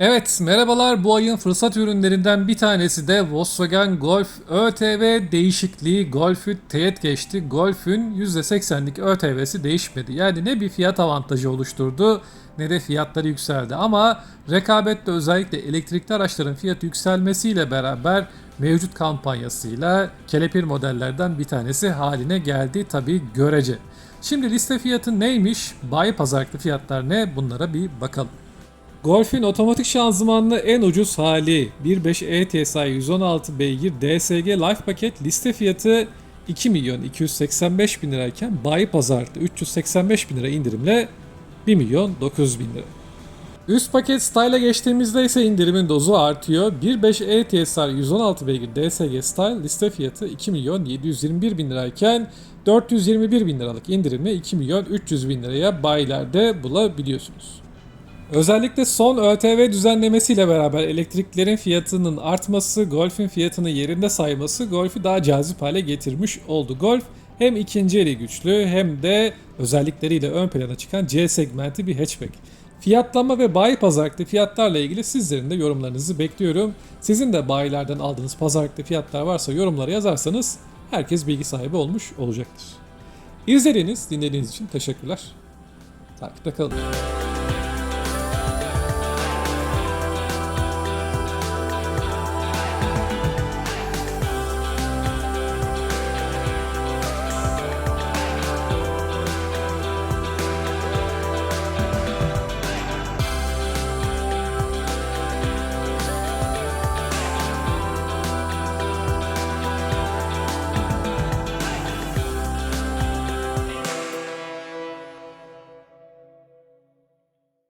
Evet, merhabalar. Bu ayın fırsat ürünlerinden bir tanesi de Volkswagen Golf ÖTV değişikliği. Golf'ü teğet geçti. Golf'ün %80'lik ÖTV'si değişmedi. Yani ne bir fiyat avantajı oluşturdu ne de fiyatları yükseldi. Ama rekabette özellikle elektrikli araçların fiyatı yükselmesiyle beraber mevcut kampanyasıyla kelepir modellerden bir tanesi haline geldi tabi görece. Şimdi liste fiyatı neymiş? Bayi pazarlıklı fiyatlar ne? Bunlara bir bakalım. Golf'ün otomatik şanzımanlı en ucuz hali 1.5 E-TSI 116 beygir DSG Life paket liste fiyatı 2 milyon 285 bin lirayken bayi pazarlıkta 385 bin lira indirimle 1 milyon 900 bin lira. Üst paket Style'a geçtiğimizde ise indirimin dozu artıyor. 1.5 E-TSR 116 beygir DSG Style liste fiyatı 2 milyon 721 bin lirayken 421 bin liralık indirimle 2 milyon 300 bin liraya bayilerde bulabiliyorsunuz. Özellikle son ÖTV düzenlemesiyle beraber elektriklerin fiyatının artması, Golf'ün fiyatını yerinde sayması Golf'ü daha cazip hale getirmiş oldu. Golf hem ikinci eli güçlü hem de özellikleriyle ön plana çıkan C segmenti bir hatchback. Fiyatlama ve bayi pazarlıklı fiyatlarla ilgili sizlerin de yorumlarınızı bekliyorum. Sizin de bayilerden aldığınız pazarlıklı fiyatlar varsa yorumlara yazarsanız herkes bilgi sahibi olmuş olacaktır. İzlediğiniz, dinlediğiniz için teşekkürler. Takipte kalın.